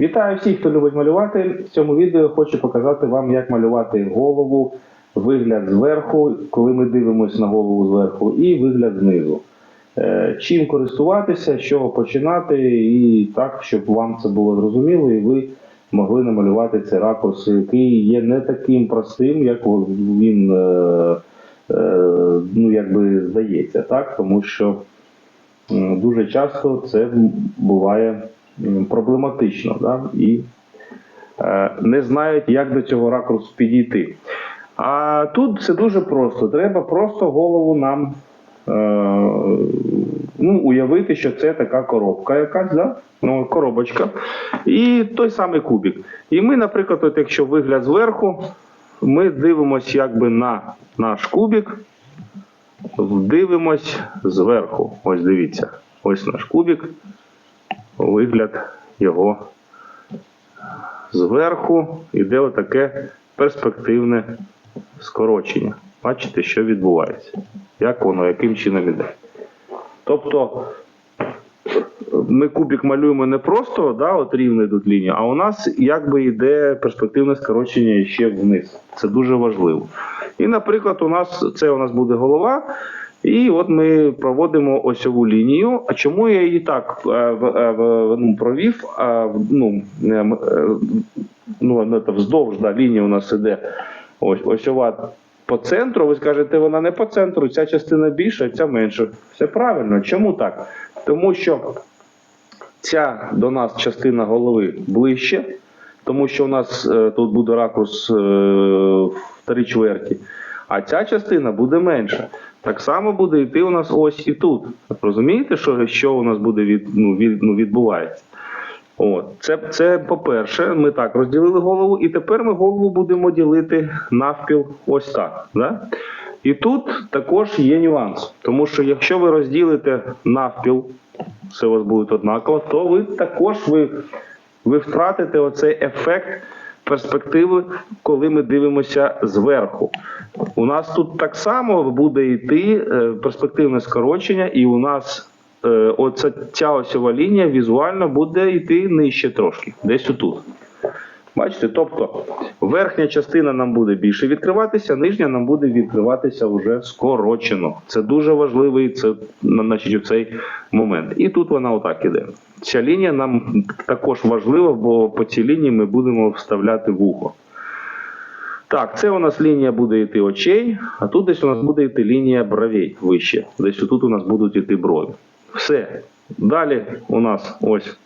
Вітаю всіх, хто любить малювати. В цьому відео хочу показати вам, як малювати голову, вигляд зверху, коли ми дивимося на голову зверху, і вигляд знизу. Е, Чим користуватися, з чого починати, і так, щоб вам це було зрозуміло, і ви могли намалювати цей ракурс, який є не таким простим, як він е, е, ну, якби здається, так? тому що дуже часто це буває проблематично да? і е, не знають, як до цього ракурсу підійти. А тут все дуже просто. Треба просто голову нам е, ну, уявити, що це така коробка якась, да? ну, коробочка, і той самий кубик. І ми, наприклад, от якщо вигляд зверху, ми дивимося якби на наш кубик, дивимось зверху. Ось дивіться, ось наш кубик, вигляд його зверху іде отаке перспективне скорочення. Бачите, що відбувається, як воно, яким чином іде. Тобто ми кубик малюємо не просто да, от рівно йдуть лінії, а у нас якби йде перспективне скорочення ще вниз. Це дуже важливо. І, наприклад, у нас це у нас буде голова. І от ми проводимо осьову лінію. А чому я її так е, е, ну, провів? Ну, е, ну, вздовж да, лінія у нас іде ось, осьова по центру. Ви скажете, вона не по центру, ця частина більша, ця менша. Все правильно. Чому так? Тому що ця до нас частина голови ближче, тому що у нас тут буде ракурс в три чверті, а ця частина буде менша. Так само буде йти у нас ось і тут. Розумієте, що, що у нас буде від, ну, від, ну, відбувається? От. Це, це по-перше, ми так розділили голову, і тепер ми голову будемо ділити навпіл ось так. Да? І тут також є нюанс, тому що якщо ви розділите навпіл, все у вас буде однаково, то ви також ви, ви втратите оцей ефект перспективи, коли ми дивимося зверху. У нас тут так само буде йти е, перспективне скорочення, і у нас е, оця ця осьова лінія візуально буде йти нижче трошки, десь отут. Бачите, тобто верхня частина нам буде більше відкриватися, нижня нам буде відкриватися вже скорочено. Це дуже важливий це, значить, цей момент. І тут вона отак іде. Ця лінія нам також важлива, бо по цій лінії ми будемо вставляти вухо. Так, це у нас лінія буде йти очей, а тут десь у нас буде йти лінія бровей вище. Десь тут у нас будуть йти брові. Все. Далі у нас ось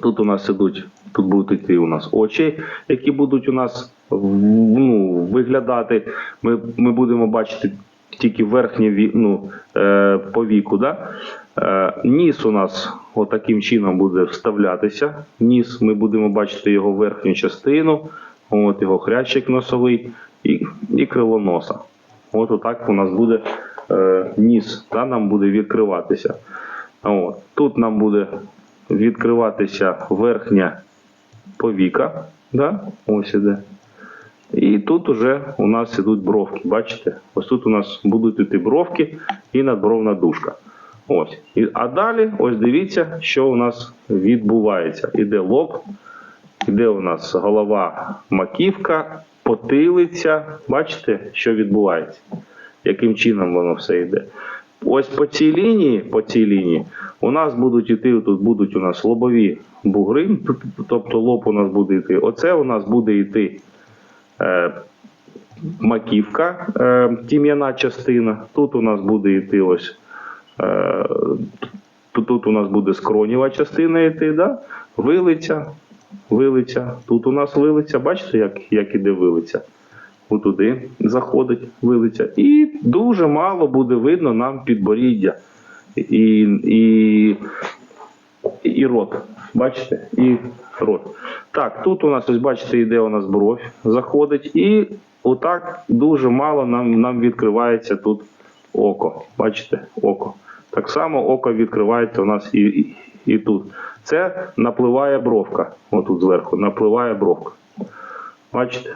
Тут у нас ідуть, тут будуть йти у нас очі, які будуть у нас ну, виглядати. Ми, ми будемо бачити тільки верхнє ну, е, по віку. Да? Е, ніс у нас отаким чином буде вставлятися. Ніс, ми будемо бачити його верхню частину, от його хрящик носовий і, і крило носа. От отак у нас буде е, ніс, да, нам буде відкриватися. От. Тут нам буде відкриватися верхня повіка. Да? Ось іде. І тут уже у нас ідуть бровки. Бачите? Ось тут у нас будуть іти бровки і надбровна дужка. Ось. А далі, ось дивіться, що у нас відбувається. Іде лоб, іде у нас голова, маківка, потилиця. Бачите, що відбувається? Яким чином воно все йде? Ось по цій лінії, по цій лінії у нас будуть іти, тут будуть у нас лобові бугри, тобто лоб у нас буде йти. Оце у нас буде йти е, маківка, е, тім'яна частина. Тут у нас буде йти ось. Е, тут, у нас буде скроніва частина йти, да? вилиця, вилиця. Тут у нас вилиця, бачите, як, як іде вилиця? Отуди заходить вилиця. І дуже мало буде видно нам підборіддя і, і, і рот. Бачите? І рот. Так, тут у нас, ось бачите, йде у нас бровь, заходить, і отак дуже мало нам, нам відкривається тут око. Бачите, око. Так само око відкривається у нас і, і, і тут. Це напливає бровка. Отут зверху, напливає бровка. Бачите?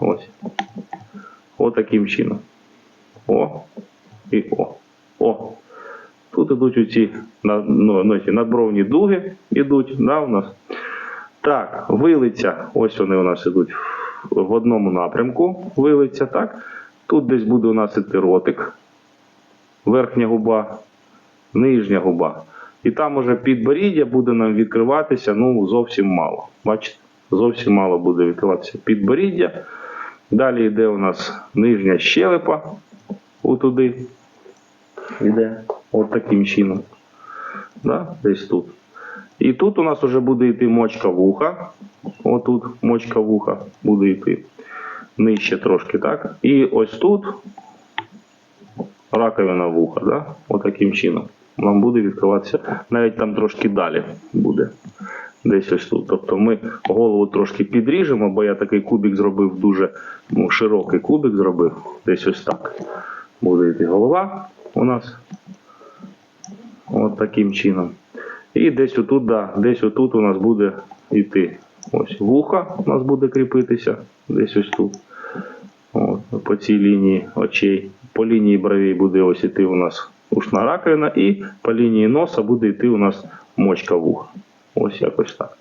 Ось. Отаким чином. О. І о. О. Тут ідуть оці ну, ну, надбровні дуги ідуть, да, у нас. Так, вилиця. Ось вони у нас ідуть в одному напрямку. Вилиця, так. Тут десь буде у нас іти ротик. Верхня губа, нижня губа. І там уже підборіддя буде нам відкриватися ну, зовсім мало. Бачите? Зовсім мало буде відкриватися підборіддя. Далі йде у нас нижня щелепа. Отуди. Іде. От таким чином. Да? Десь тут. І тут у нас вже буде йти мочка вуха. Отут мочка вуха буде йти. Нижче трошки, так? І ось тут раковина вуха, да? Отаким чином. Нам буде відкриватися. Навіть там трошки далі буде. Десь ось тут. Тобто ми голову трошки підріжемо, бо я такий кубик зробив дуже ну, широкий кубик зробив. Десь ось так. Буде йти голова у нас. От таким чином. І десь отут, да, десь отут у нас буде йти ось вуха, у нас буде кріпитися, десь ось тут. От, по цій лінії очей. По лінії бровей буде ось іти у нас ушна раковина, і по лінії носа буде йти у нас мочка вуха. Ось якось так.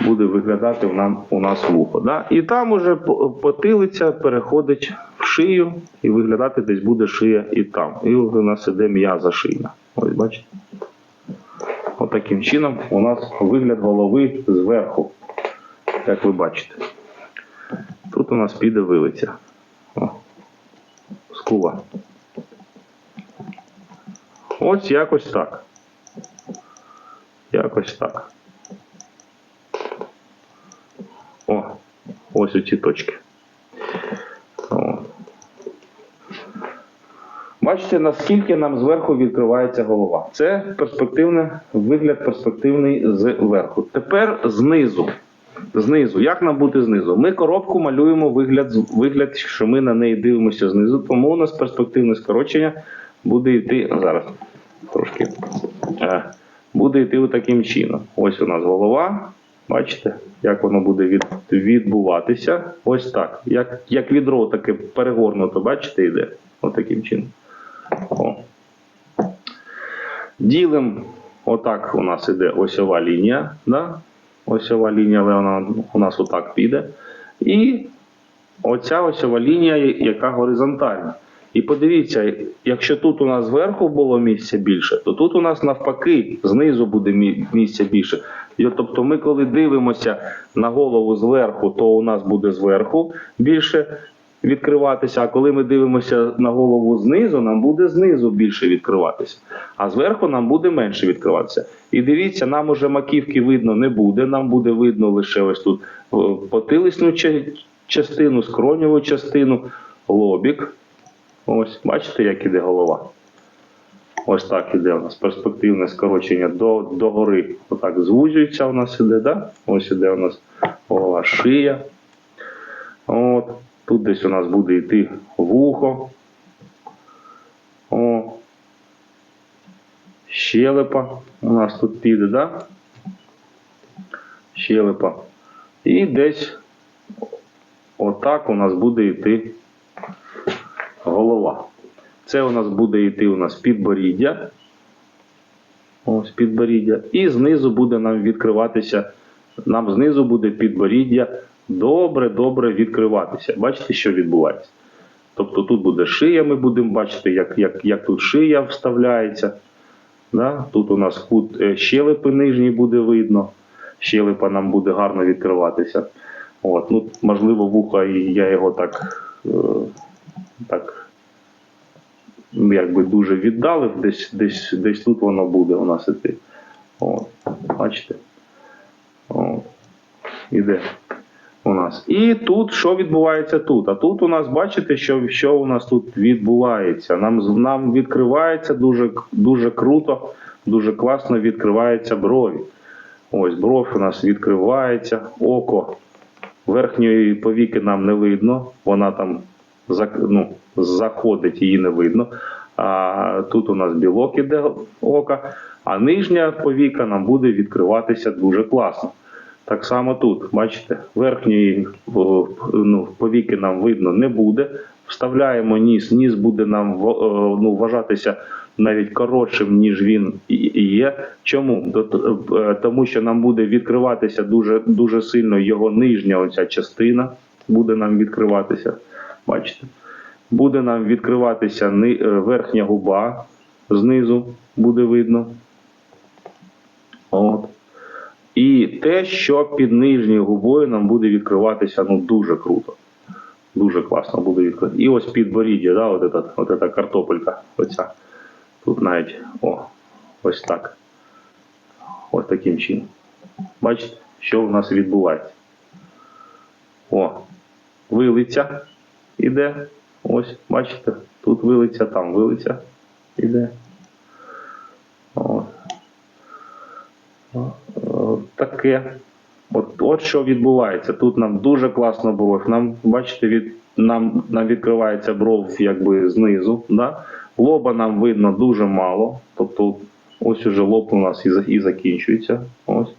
Буде виглядати у, нас вухо. Да? І там уже потилиця переходить в шию, і виглядати десь буде шия і там. І у нас іде м'яза шийна. Ось бачите? Отаким чином у нас вигляд голови зверху, як ви бачите. Тут у нас піде вилиця. О, скула. Ось якось так. Якось так. О, ось оці точки. О. Бачите, наскільки нам зверху відкривається голова. Це перспективний вигляд перспективний зверху. Тепер знизу. Знизу. Як нам бути знизу? Ми коробку малюємо вигляд, вигляд, що ми на неї дивимося знизу, тому у нас перспективне скорочення буде йти зараз. Трошки. Буде йти таким чином. Ось у нас голова. Бачите, як воно буде від, відбуватися. Ось так. Як, як відро таке перегорнуто, бачите, йде. Ось таким чином. О. Ділим, отак у нас іде осьова лінія. Да? Осьова лінія, але вона у нас отак піде. І оця осьова лінія, яка горизонтальна. І подивіться, якщо тут у нас зверху було місця більше, то тут у нас навпаки знизу буде мі- місця більше. І тобто ми, коли дивимося на голову зверху, то у нас буде зверху більше відкриватися. А коли ми дивимося на голову знизу, нам буде знизу більше відкриватися. А зверху нам буде менше відкриватися. І дивіться, нам уже маківки видно не буде. Нам буде видно лише ось тут е, потиличну ча- частину, скроньову частину, лобік. Ось, бачите, як іде голова. Ось так іде у нас перспективне скорочення до, до гори. Отак звужується у нас іде, да? Ось іде у нас голова, шия. От. Тут десь у нас буде йти вухо. О. Щелепа у нас тут піде, да? Щелепа. І десь отак у нас буде йти голова. Це у нас буде йти у нас підборіддя. Ось підборіддя. І знизу буде нам відкриватися. Нам знизу буде підборіддя добре-добре відкриватися. Бачите, що відбувається? Тобто тут буде шия, ми будемо бачити, як, як, як тут шия вставляється. Да? Тут у нас кут е, щелепи нижній буде видно. Щелепа нам буде гарно відкриватися. От, ну, можливо, вуха, я його так, е, так якби дуже віддалив, десь, десь, десь тут воно буде у нас іти. От, бачите? От, іде у нас. І тут що відбувається тут? А тут у нас бачите, що, що у нас тут відбувається. Нам, нам відкривається дуже, дуже круто, дуже класно відкриваються брові. Ось бров у нас відкривається, око. Верхньої повіки нам не видно, вона там ну, заходить, її не видно. А тут у нас білок іде ока, а нижня повіка нам буде відкриватися дуже класно. Так само тут, бачите, верхньої ну, повіки нам видно не буде. вставляємо ніс. Ніс буде нам ну, вважатися навіть коротшим, ніж він є. Чому? Е, Тому що нам буде відкриватися дуже, дуже сильно його нижня оця частина, буде нам відкриватися. Бачите? Буде нам відкриватися е, верхня губа знизу, буде видно. От. І те, що під нижньою губою нам буде відкриватися ну, дуже круто. Дуже класно буде відкрити. І ось підборіддя, да, от, этот, от картопелька. Оця. Тут навіть о, ось так. Ось таким чином. Бачите, що у нас відбувається. О, вилиця іде. Ось, бачите, тут вилиця, там вилиця іде. Таке. От, от що відбувається. Тут нам дуже класно бров. Нам, бачите, від, нам, нам відкривається бров якби знизу. Да? Лоба нам видно дуже мало. Тобто ось уже лоб у нас і, і закінчується. Ось.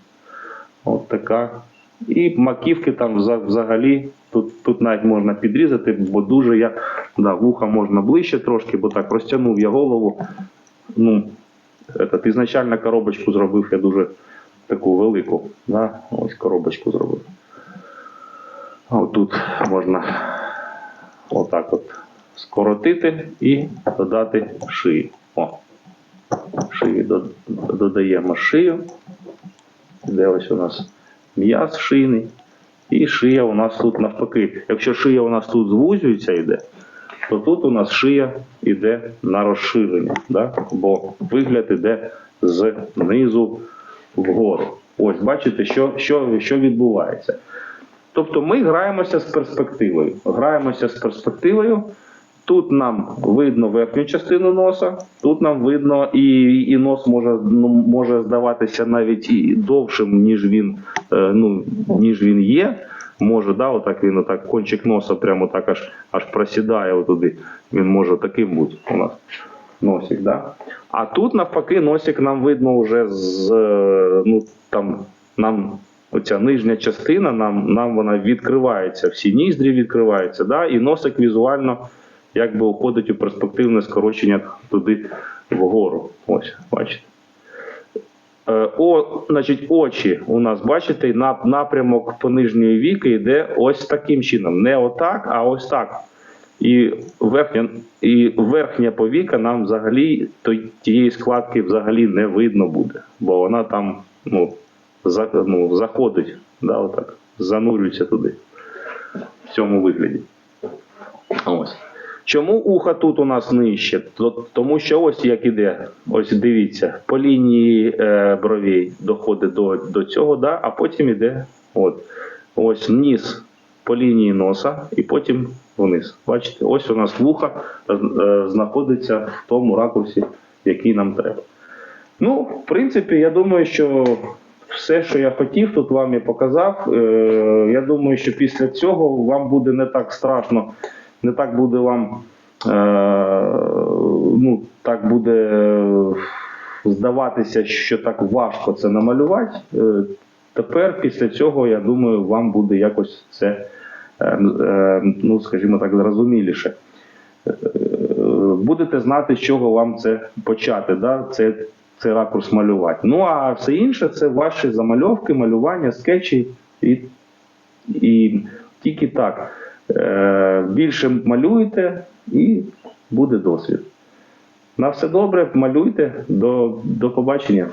От така. І маківки там взагалі. Тут, тут навіть можна підрізати, бо дуже я. Да, вуха можна ближче трошки, бо так розтягнув я голову. Ну, этот, ізначально коробочку зробив я дуже таку велику. Да? Ось коробочку зробив. А Отут можна отак от скоротити і додати шию. О. Шиї додаємо шию. Де ось у нас м'яз шийний. І шия у нас тут навпаки. Якщо шия у нас тут звузюється йде, то тут у нас шия йде на розширення, да? бо вигляд іде знизу вгору. Ось бачите, що, що, що відбувається. Тобто ми граємося з перспективою. Граємося з перспективою. Тут нам видно верхню частину носа, тут нам видно, і, і нос може, ну, може здаватися навіть і довшим, ніж він, е, ну, ніж він є. Може, да, отак він отак, кончик носа прямо так аж, аж просідає отуди. Він може таким бути у нас. Носик, да? А тут навпаки носик нам видно вже з е, ну там нам оця нижня частина, нам, нам вона відкривається, всі ніздрі відкриваються, да? і носик візуально якби уходить у перспективне скорочення туди вгору. Ось, бачите. Е, О, значить, очі у нас, бачите, напрямок по нижньої віки йде ось таким чином. Не отак, а ось так. І верхня, і верхня повіка нам взагалі тієї складки взагалі не видно буде, бо вона там ну, за, ну, заходить, да, отак, занурюється туди в цьому вигляді. Ось. Чому ухо тут у нас нижче? Тому що ось як іде, ось дивіться, по лінії е, бровей доходить до, до цього, да, а потім іде от, ось ніс по лінії носа і потім вниз. Бачите, ось у нас вуха е, знаходиться в тому ракурсі, який нам треба. Ну, в принципі, я думаю, що все, що я хотів, тут вам і показав. Е, я думаю, що після цього вам буде не так страшно, не так буде вам. Е, ну, так буде здаватися, що так важко це намалювати. Е, тепер, після цього, я думаю, вам буде якось це, е, е, ну, скажімо так, зрозуміліше. Е, будете знати, з чого вам це почати, да? це, цей ракурс малювати. Ну а все інше це ваші замальовки, малювання, скетчі і, і тільки так. Е, більше малюєте і буде досвід. На все добре, малюйте. До, до побачення.